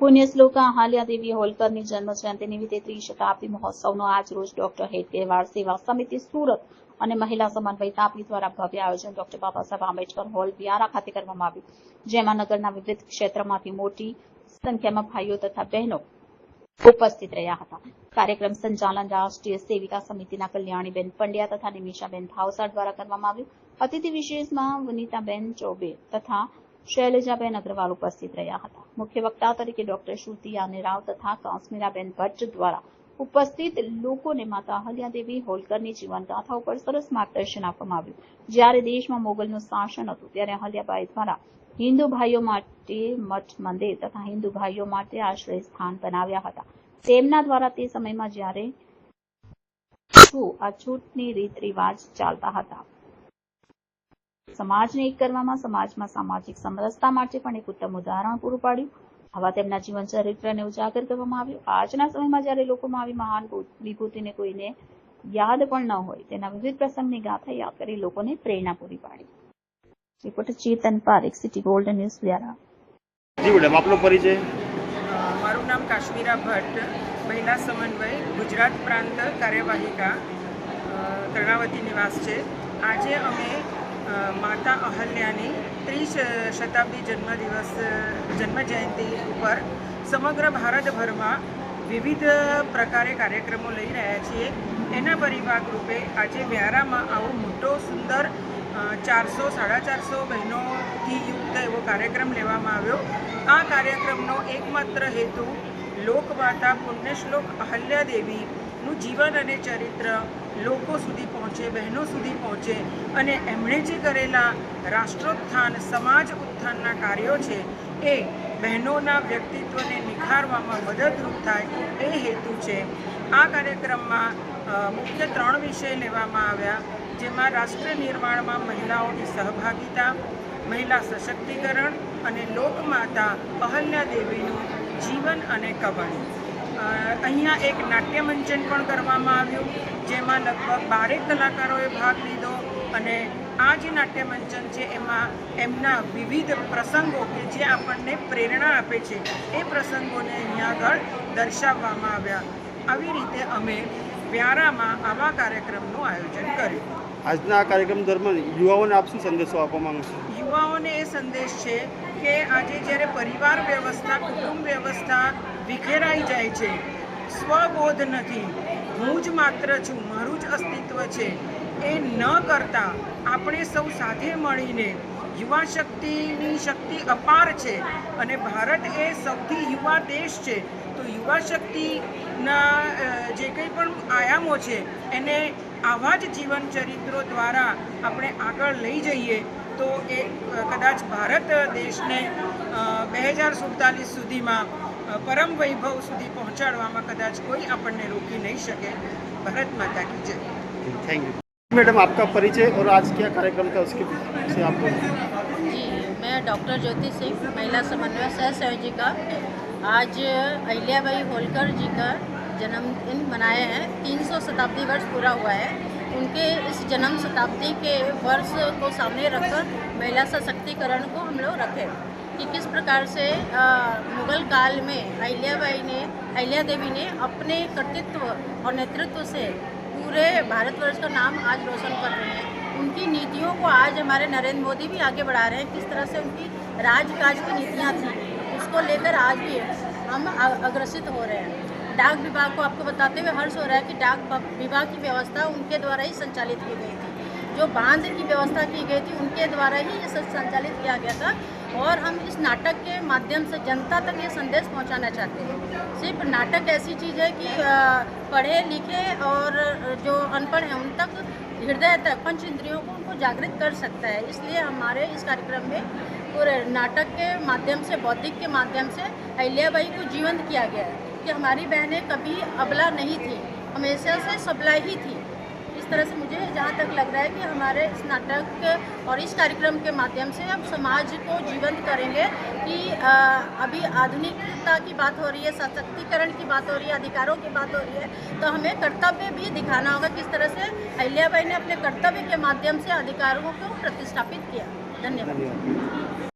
પુણ્યશ્લોક આહાલ્યાદેવી હોલકરની જન્મજયંતિ નિમિત્તે ત્રિશતાબ્દી મહોત્સવનો આજ રોજ ડોક્ટર હેડગેવાડ સેવા સમિતિ સુરત અને મહિલા સમન્વય તાપી દ્વારા ભવ્ય આયોજન ડોક્ટર બાબા સાહેબ આંબેડકર હોલ વ્યારા ખાતે કરવામાં આવ્યું. જેમાં નગરના વિવિધ ક્ષેત્રમાંથી મોટી સંખ્યામાં ભાઈઓ તથા બહેનો ઉપસ્થિત રહ્યા હતા. કાર્યક્રમ સંચાલન રાષ્ટ્રીય સેવિકા સમિતિના કલ્યાણીબેન પંડ્યા તથા નિમિષાબેન ભાવસાર દ્વારા કરવામાં આવ્યું. અતિથિ વિશેષમાં વનિતાબેન ચૌબે તથા શૈલજાબેન અગ્રવાલ ઉપસ્થિત રહ્યા હતા. મુખ્ય વક્તા તરીકે ડોક્ટર શ્રુતિ આનેરાવ તથા કાશ્મીરાબેન ભટ્ટ દ્વારા ઉપસ્થિત લોકોને માતા અહલ્યાદેવી, હોલકરની જીવનગાથા ઉપર સરસ માર્ગદર્શન આપવામાં આવ્યું. જ્યારે દેશમાં મોગલનું શાસન હતું, ત્યારે અહલ્યાબાઈ દ્વારા હિન્દુ ભાઈઓ માટે મઠ, મંદિર તથા હિન્દુ ભાઈઓ માટે આશ્રય સ્થાન બનાવ્યા હતા. તેમના દ્વારા તે સમયમાં જ્યારે અછૂટની રીત રિવાજ ચાલતા હતા. સમાજને એક કરવામાં સમાજમાં સામાજિક સમરસતા માટે પણ એક ઉત્તમ ઉદાહરણ પૂરું પાડ્યું. આવા તેમના જીવન ચરિત્રને ઉજાગર કરવામાં આવ્યું. આજના સમયમાં જ્યારે લોકોમાં આવી મહાન વિભૂતિને કોઈને યાદ પણ ન હોય તેના વિવિધ પ્રસંગની ગાથા યાદ કરી લોકોને પ્રેરણા પૂરી પાડી. Reporter Chetan Parekh city golden news દ્વારા જી મેડમ આપનો પરિચય? મારું નામ કાશ્મીરા ભટ્ટ મહિલા સમન્વય ગુજરાત પ્રાંત કાર્યવાહિકા કર્ણાવતી નિવાસ છે. આજે અમે માતા અહલ્યાની ત્રીસ શતાબ્દી જન્મદિવસ જન્મજયંતિ ઉપર સમગ્ર ભારતભરમાં વિવિધ પ્રકારે કાર્યક્રમો લઈ રહ્યા છીએ. એના પરિભાગ રૂપે આજે વ્યારામાં આવો મોટો, સુંદર ચારસો, સાડા ચારસો બહેનોથી યુક્ત એવો કાર્યક્રમ લેવામાં આવ્યો. આ કાર્યક્રમનો એકમાત્ર હેતુ લોકમાતા પુણ્યશ્લોક અહલ્યા દેવીનું જીવન અને ચરિત્ર લોકો સુધી પહોંચે બહેનો સુધી પહોંચે અને એમણે જે કરેલા રાષ્ટ્રોત્થાન સમાજ ઉત્થાનના કાર્યો છે એ બહેનોના વ્યક્તિત્વને નિખારવામાં મદદરૂપ થાય એ હેતુ છે. આ કાર્યક્રમમાં મુખ્ય ત્રણ વિષય લેવામાં આવ્યા જેમાં રાષ્ટ્ર નિર્માણમાં મહિલાઓની સહભાગિતા મહિલા સશક્તિકરણ અને લોકમાતા અહલ્યા દેવીનું જીવન અને અ, અહીંયા એક નાટ્ય મંચન પણ કરવામાં આવ્યું જેમાં લગભગ બારેક કલાકારોએ ભાગ લીધો અને આ જે નાટ્ય મંચન છે એમાં એમના વિવિધ પ્રસંગો કે જે આપણને પ્રેરણા આપે છે એ પ્રસંગોને અહીંયા આગળ દર્શાવવામાં આવ્યા. આવી રીતે અમે વ્યારામાં આવા કાર્યક્રમનું આયોજન કર્યું. આજના આ કાર્યક્રમ દરમિયાન યુવાઓને આપ શું સંદેશો આપવા માંગો છો? યુવાઓને એ સંદેશ છે કે આજે જ્યારે પરિવાર વ્યવસ્થા, કુટુંબ વ્યવસ્થા વિખેરાઈ જાય છે, સ્વબોધ નથી. હું જ માત્ર છું, મારું જ અસ્તિત્વ છે. એ ન કરતા આપણે સૌ સાથે મળીને યુવા શક્તિની શક્તિ અપાર છે અને ભારત એ સૌથી યુવા દેશ છે. તો યુવા શક્તિના જે કંઈ પણ આયામો છે, એને આવા જ જીવન ચરિત્રો દ્વારા આપણે આગળ લઈ જઈએ. તો એ અ, કદાચ ભારત દેશને બે હજાર સુડતાલીસ સુધીમાં અ, પરમ વૈભવ સુધી પહોંચાડવામાં કદાચ કોઈ આપણને રોકી નહીં શકે ભારત માતા કી જય थैंक यू मैडम आपका परिचय और आज क्या कार्यक्रम था उसके से आप बोलें। जी मैं डॉक्टर ज्योति सिंह महिला समन्वय सह संयोजिका आज अहिल्याबाई होलकर जी का जन्मदिन मनाए हैं 300 शताब्दी वर्ष पूरा हुआ है उनके इस जन्म शताब्दी के वर्ष को सामने रखकर महिला सशक्तिकरण को हम लोग रखें कि किस प्रकार से अ, मुगल काल में अहिल्याबाई ने अहिल्या देवी ने अपने कर्तृत्व और नेतृत्व से पूरे भारतवर्ष का नाम आज रोशन कर रहे हैं। उनकी नीतियों को आज हमारे नरेंद्र मोदी भी आगे बढ़ा रहे हैं किस तरह से उनकी राजकाज की नीतियाँ थी उसको लेकर आज भी हम अग्रसित हो रहे हैं। डाक विभाग को आपको बताते हुए हर्ष हो रहा है कि डाक विभाग की व्यवस्था उनके द्वारा ही संचालित की गई थी। जो बाँध की व्यवस्था की गई थी, उनके द्वारा ही ये सब संचालित किया गया था और हम इस नाटक के माध्यम से जनता तक ये संदेश पहुंचाना चाहते हैं। सिर्फ़ नाटक ऐसी चीज़ है कि पढ़े, लिखे और जो अनपढ़ हैं, उन तक हृदय तक पंच इंद्रियों को उनको जागृत कर सकता है। इसलिए हमारे इस कार्यक्रम में पूरे नाटक के माध्यम से, बौद्धिक के माध्यम से अहिल्याबाई को जीवंत किया गया है। कि हमारी बहनें कभी अबला नहीं थी, हमेशा से सबला ही थी। इस तरह से मुझे जहाँ तक लग रहा है कि हमारे इस नाटक और इस कार्यक्रम के माध्यम से हम समाज को जीवंत करेंगे कि अभी आधुनिकता की बात हो रही है, सशक्तिकरण की बात हो रही है, अधिकारों की बात हो रही है तो हमें कर्तव्य भी दिखाना होगा किस तरह से अहिल्याबाई ने अपने कर्तव्य के माध्यम से अधिकारों को प्रतिष्ठापित किया। धन्यवाद।